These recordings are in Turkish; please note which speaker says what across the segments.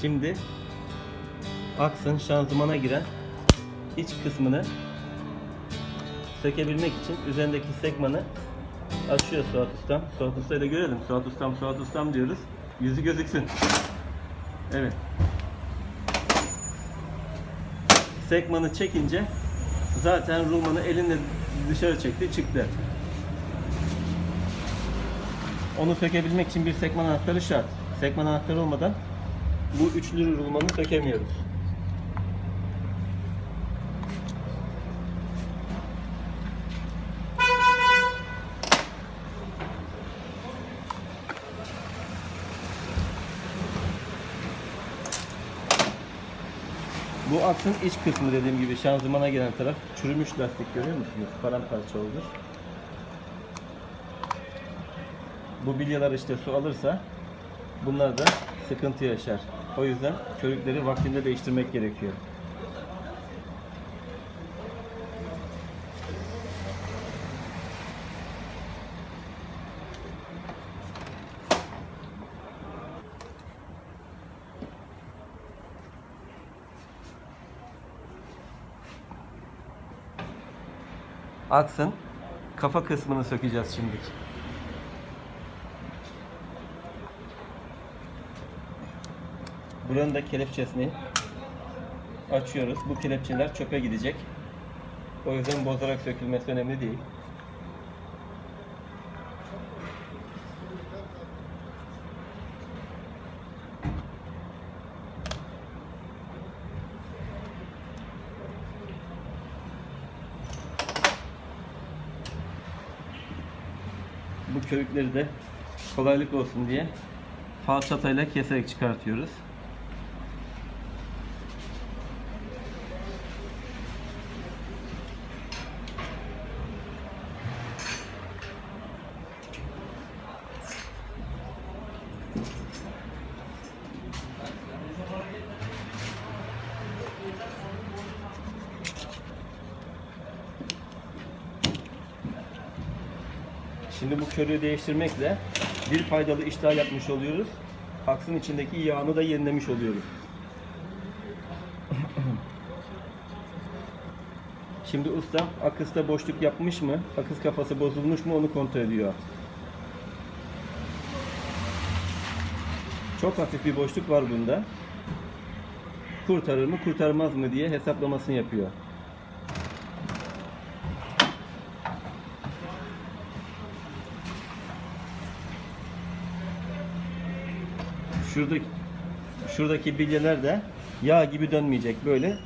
Speaker 1: Şimdi aksın şanzımana giren iç kısmını sökebilmek için üzerindeki sekmanı açıyor Suat Ustam. Suat Usta'yı da görelim. Suat Ustam, Suat Ustam diyoruz. Yüzü gözüksün. Evet. Sekmanı çekince zaten rulmanı elinle dışarı çekti çıktı. Onu sökebilmek için bir sekman anahtarı şart. Sekman anahtarı olmadan bu üçlü rulmanı sökemiyoruz. Bu aksın iç kısmı dediğim gibi şanzımana gelen taraf çürümüş lastik görüyor musunuz? Paramparça olmuş. Bu bilyalar işte su alırsa bunlar da sıkıntı yaşar. O yüzden körükleri vaktinde değiştirmek gerekiyor. Aksın kafa kısmını sökeceğiz şimdi. Buranın da kelepçesini açıyoruz. Bu kelepçeler çöpe gidecek. O yüzden bozarak sökülmesi önemli değil. Bu körükleri de kolaylık olsun diye falçatayla keserek çıkartıyoruz. Şimdi bu körüğü değiştirmekle bir faydalı iş daha yapmış oluyoruz. Aksın içindeki yağını da yenilemiş oluyoruz. Şimdi usta akısta boşluk yapmış mı? Akıs kafası bozulmuş mu onu kontrol ediyor. Çok hafif bir boşluk var bunda. Kurtarır mı kurtarmaz mı diye hesaplamasını yapıyor. Şuradaki şuradaki bilyeler de yağ gibi dönmeyecek böyle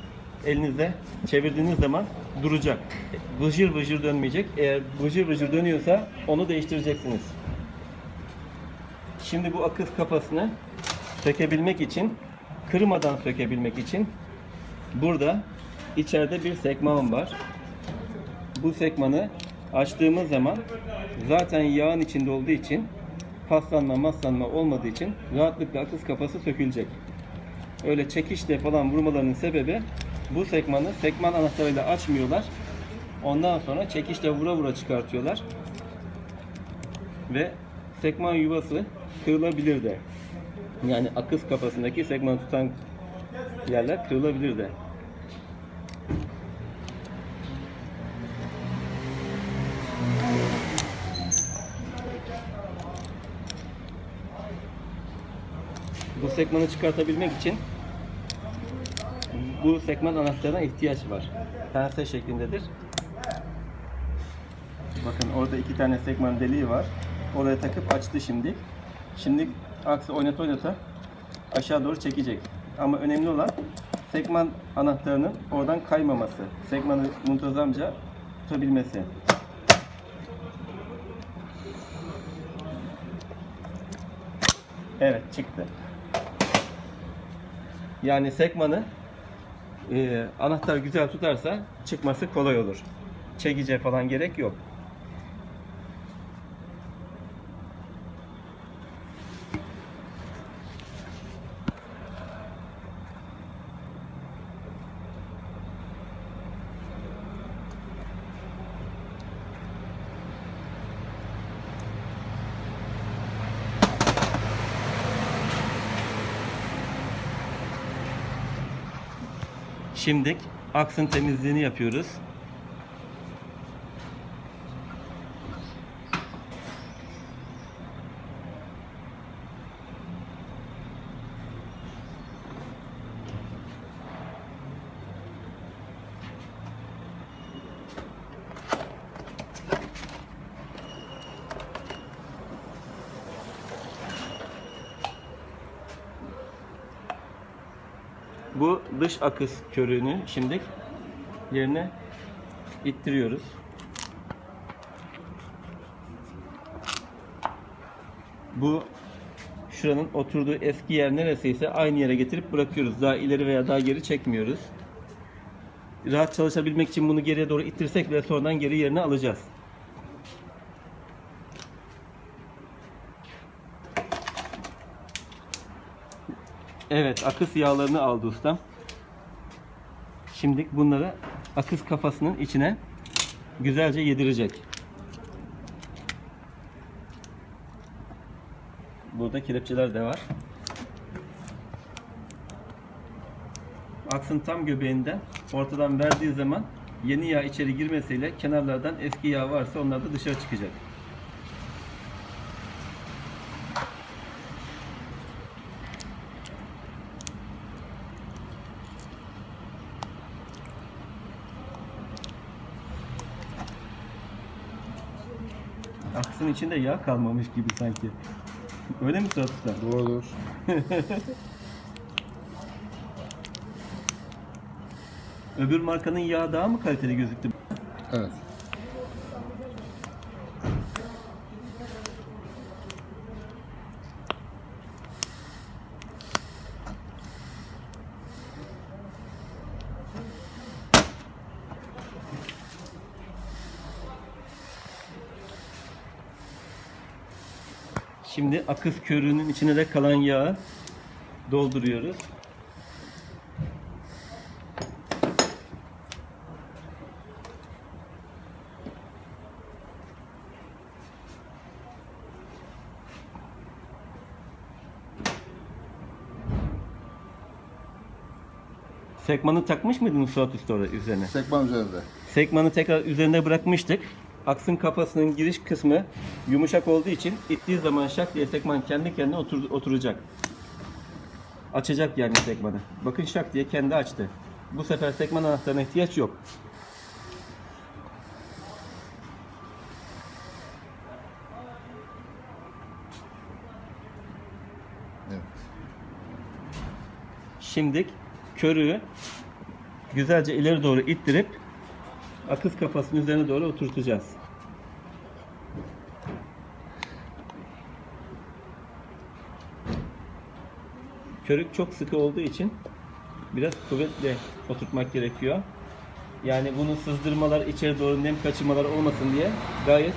Speaker 1: elinizde çevirdiğiniz zaman duracak. Vıcır vıcır dönmeyecek. Eğer vıcır vıcır dönüyorsa onu değiştireceksiniz. Şimdi bu akız kafasını sökebilmek için kırmadan sökebilmek için burada içeride bir sekman var. Bu sekmanı açtığımız zaman zaten yağın içinde olduğu için paslanma maslanma olmadığı için rahatlıkla akız kafası sökülecek. Öyle çekişle falan vurmalarının sebebi bu sekmanı sekman anahtarıyla açmıyorlar. Ondan sonra çekişle vura vura çıkartıyorlar. Ve sekman yuvası kırılabilir de. Yani akız kafasındaki sekman tutan yerler kırılabilir de. Sekmanı çıkartabilmek için bu sekman anahtarına ihtiyaç var. Pense şeklindedir. Bakın orada iki tane sekman deliği var. Oraya takıp açtı şimdi. Şimdi aksı oynata oynata aşağı doğru çekecek. Ama önemli olan sekman anahtarının oradan kaymaması. Sekmanı muntazamca tutabilmesi. Evet çıktı. Yani sekmanı e, anahtar güzel tutarsa çıkması kolay olur. Çekice falan gerek yok. Şimdi aksın temizliğini yapıyoruz. Bu dış akış körüğünü şimdi yerine ittiriyoruz. Bu şuranın oturduğu eski yer neresiyse aynı yere getirip bırakıyoruz. Daha ileri veya daha geri çekmiyoruz. Rahat çalışabilmek için bunu geriye doğru ittirsek ve sonradan geri yerine alacağız. Evet, akış yağlarını aldı ustam. Şimdi bunları akış kafasının içine güzelce yedirecek. Burada kelepçeler de var. Aksın tam göbeğinden ortadan verdiği zaman yeni yağ içeri girmesiyle kenarlardan eski yağ varsa onlar da dışarı çıkacak. Aksın içinde yağ kalmamış gibi sanki. Öyle mi Suat Usta?
Speaker 2: Doğrudur.
Speaker 1: Öbür markanın yağı daha mı kaliteli gözüktü?
Speaker 2: Evet.
Speaker 1: Şimdi akış körüğünün içine de kalan yağı dolduruyoruz. Sekmanı takmış mıydın Suat Usta oraya üzerine?
Speaker 2: Sekman üzerinde.
Speaker 1: Sekmanı tekrar üzerine bırakmıştık. Aksın kafasının giriş kısmı yumuşak olduğu için ittiği zaman şak diye sekman kendi kendine otur- oturacak. Açacak yani sekmanı. Bakın şak diye kendi açtı. Bu sefer sekman anahtarına ihtiyaç yok.
Speaker 2: Evet.
Speaker 1: Şimdi körüğü güzelce ileri doğru ittirip akız kafasının üzerine doğru oturtacağız. Körük çok sıkı olduğu için biraz kuvvetle oturtmak gerekiyor. Yani bunu sızdırmalar, içeri doğru nem kaçırmalar olmasın diye gayet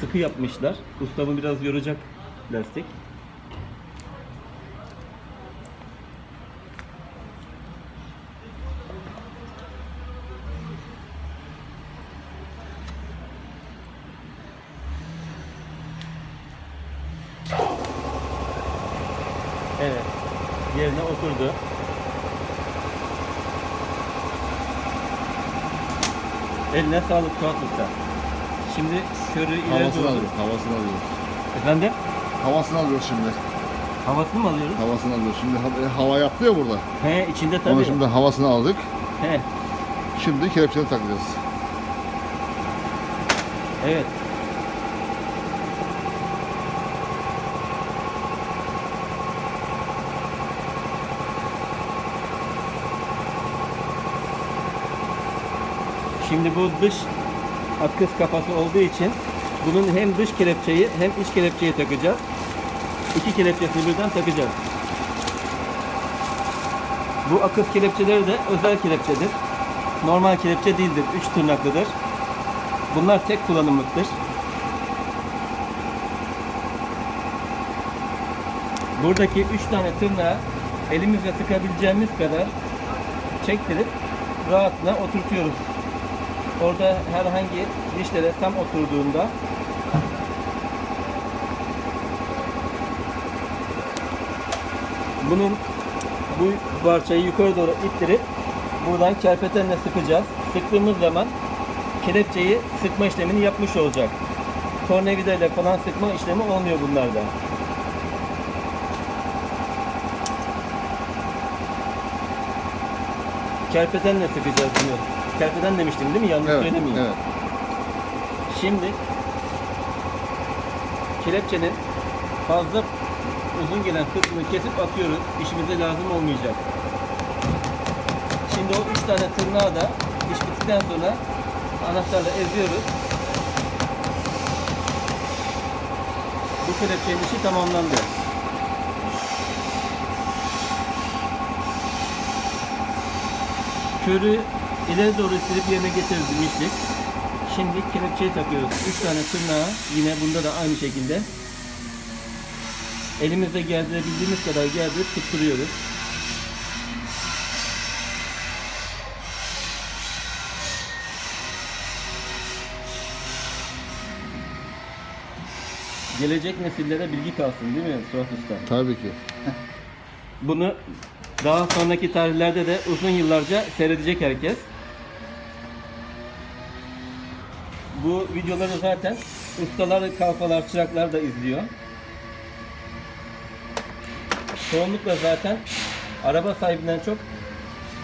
Speaker 1: sıkı yapmışlar. Ustamı biraz yoracak lastik. Evet. Yerine oturdu. Eline sağlık Suat Usta. Şimdi körü ileri
Speaker 2: Havasını
Speaker 1: doğru.
Speaker 2: alıyoruz. Havasını alıyoruz.
Speaker 1: Efendim?
Speaker 2: Havasını alıyoruz şimdi.
Speaker 1: Havasını mı alıyoruz?
Speaker 2: Havasını alıyoruz. Şimdi ha- hava yaptı ya burada.
Speaker 1: He içinde tabii.
Speaker 2: Onu şimdi havasını aldık.
Speaker 1: He.
Speaker 2: Şimdi kelepçeni takacağız.
Speaker 1: Evet. Şimdi bu dış akış kafası olduğu için bunun hem dış kelepçeyi hem iç kelepçeyi takacağız. İki kelepçesini birden takacağız. Bu akış kelepçeleri de özel kelepçedir. Normal kelepçe değildir. Üç tırnaklıdır. Bunlar tek kullanımlıktır. Buradaki üç tane tırnağı elimizle sıkabileceğimiz kadar çektirip rahatına oturtuyoruz. Orada herhangi dişlere tam oturduğunda bunun bu parçayı yukarı doğru ittirip buradan kerpetenle sıkacağız. Sıktığımız zaman kelepçeyi sıkma işlemini yapmış olacak. Tornavida ile falan sıkma işlemi olmuyor bunlarda. Kerpetenle sıkacağız bunu. Kerpeten demiştim değil mi? Yanlış
Speaker 2: Evet,
Speaker 1: söylemeyeyim.
Speaker 2: evet.
Speaker 1: Şimdi kelepçenin fazla uzun gelen kısmını kesip atıyoruz. İşimize lazım olmayacak. Şimdi o üç tane tırnağı da iş bittikten sonra anahtarla eziyoruz. Bu kelepçenin işi tamamlandı. Körü ileri doğru silip yerine getiririz demiştik. Şimdi kelepçeyi takıyoruz. 3 tane tırnağı yine bunda da aynı şekilde. Elimizde gerdirebildiğimiz kadar gerdirip tutturuyoruz. Gelecek nesillere bilgi kalsın değil mi Suat Usta?
Speaker 2: Tabii ki.
Speaker 1: Bunu daha sonraki tarihlerde de uzun yıllarca seyredecek herkes. Bu videoları zaten ustalar, kalfalar, çıraklar da izliyor. Çoğunlukla zaten araba sahibinden çok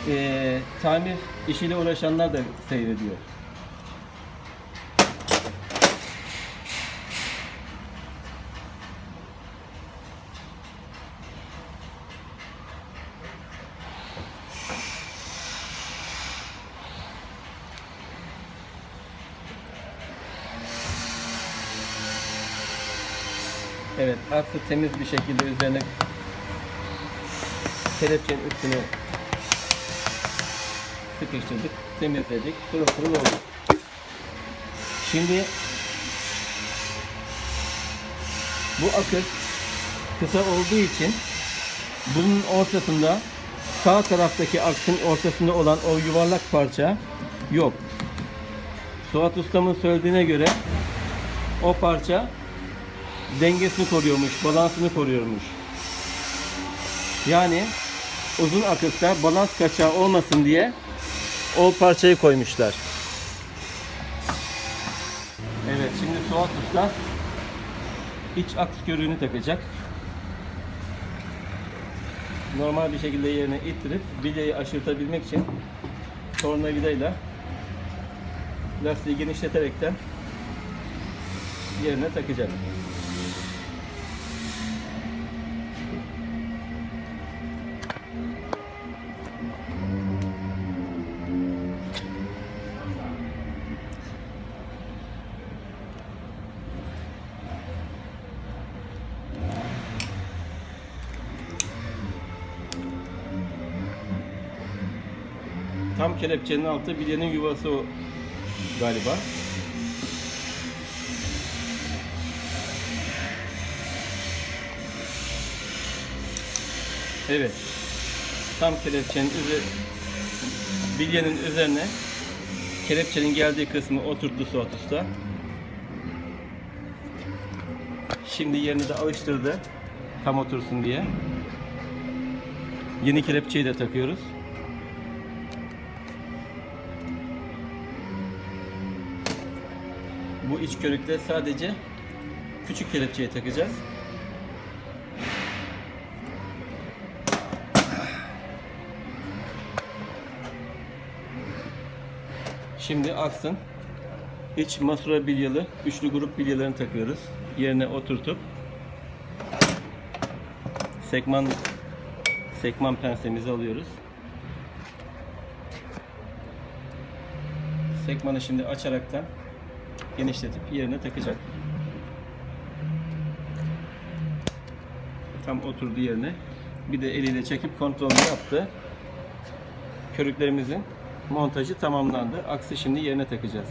Speaker 1: eee, tamir işiyle uğraşanlar da seyrediyor. Evet, aksı temiz bir şekilde üzerine kelepçenin üstünü sıkıştırdık, temizledik, pırıl pırıl oldu. Şimdi bu akış kısa olduğu için bunun ortasında sağ taraftaki aksın ortasında olan o yuvarlak parça yok. Suat Ustam'ın söylediğine göre o parça dengesini koruyormuş, balansını koruyormuş. Yani uzun akışta balans kaçağı olmasın diye o parçayı koymuşlar. Evet, şimdi Suat Usta iç aks körüğünü takacak. Normal bir şekilde yerine ittirip bilyayı aşırtabilmek için tornavidayla lastiği genişleterekten yerine takacak. Tam kelepçenin altı bilyenin yuvası o galiba. Evet. Tam kelepçenin üzeri bilyenin üzerine kelepçenin geldiği kısmı oturttu Suat Usta. Şimdi yerini de alıştırdı. Tam otursun diye. Yeni kelepçeyi de takıyoruz. Bu iç körükte sadece küçük kelepçeyi takacağız. Şimdi aksın iç masura bilyalı üçlü grup bilyalarını takıyoruz. Yerine oturtup sekman sekman pensemizi alıyoruz. Sekmanı şimdi açaraktan genişletip yerine takacak. Tam oturdu yerine. Bir de eliyle çekip kontrolünü yaptı. Körüklerimizin montajı tamamlandı. Aksı şimdi yerine takacağız.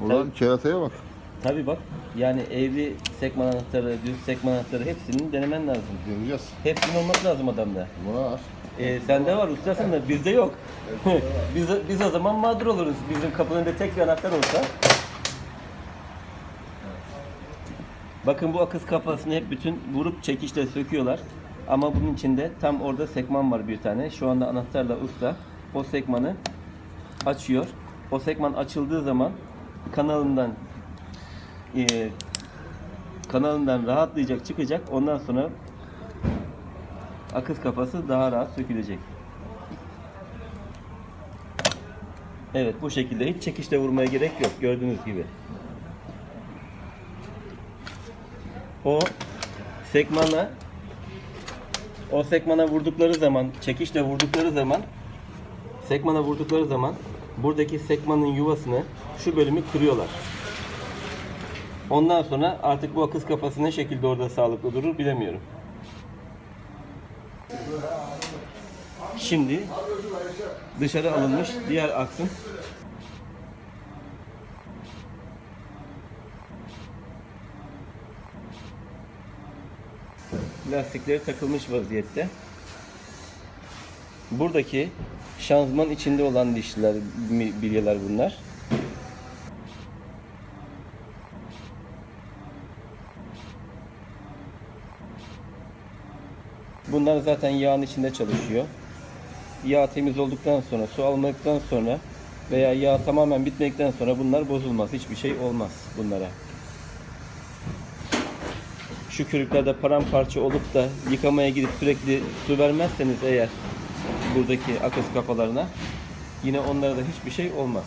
Speaker 2: Ulan kerataya bak.
Speaker 1: Tabi bak yani eğri sekman anahtarı, düz sekman anahtarı hepsinin denemen lazım.
Speaker 2: Deneyeceğiz.
Speaker 1: Hepsinin olması lazım adamda.
Speaker 2: Var.
Speaker 1: Ee, sende var ustasın da bizde yok. biz, biz o zaman mağdur oluruz. Bizim kapının önünde tek bir anahtar olsa. Bakın bu akız kafasını hep bütün vurup çekişle söküyorlar. Ama bunun içinde tam orada sekman var bir tane. Şu anda anahtarla usta o sekmanı açıyor. O sekman açıldığı zaman kanalından eee, kanalından rahatlayacak, çıkacak. Ondan sonra akız kafası daha rahat sökülecek. Evet bu şekilde hiç çekişle vurmaya gerek yok gördüğünüz gibi. O sekmana o sekmana vurdukları zaman çekişle vurdukları zaman sekmana vurdukları zaman buradaki sekmanın yuvasını şu bölümü kırıyorlar. Ondan sonra artık bu akız kafası ne şekilde orada sağlıklı durur bilemiyorum. Şimdi dışarı alınmış diğer aksın lastikleri takılmış vaziyette. Buradaki şanzıman içinde olan dişliler, bilyeler bunlar. Bunlar zaten yağın içinde çalışıyor. Yağ temiz olduktan sonra, su almadıktan sonra veya yağ tamamen bitmedikten sonra bunlar bozulmaz. Hiçbir şey olmaz bunlara. Şu körüklerde paramparça olup da yıkamaya gidip sürekli su vermezseniz eğer buradaki akız kafalarına yine onlara da hiçbir şey olmaz.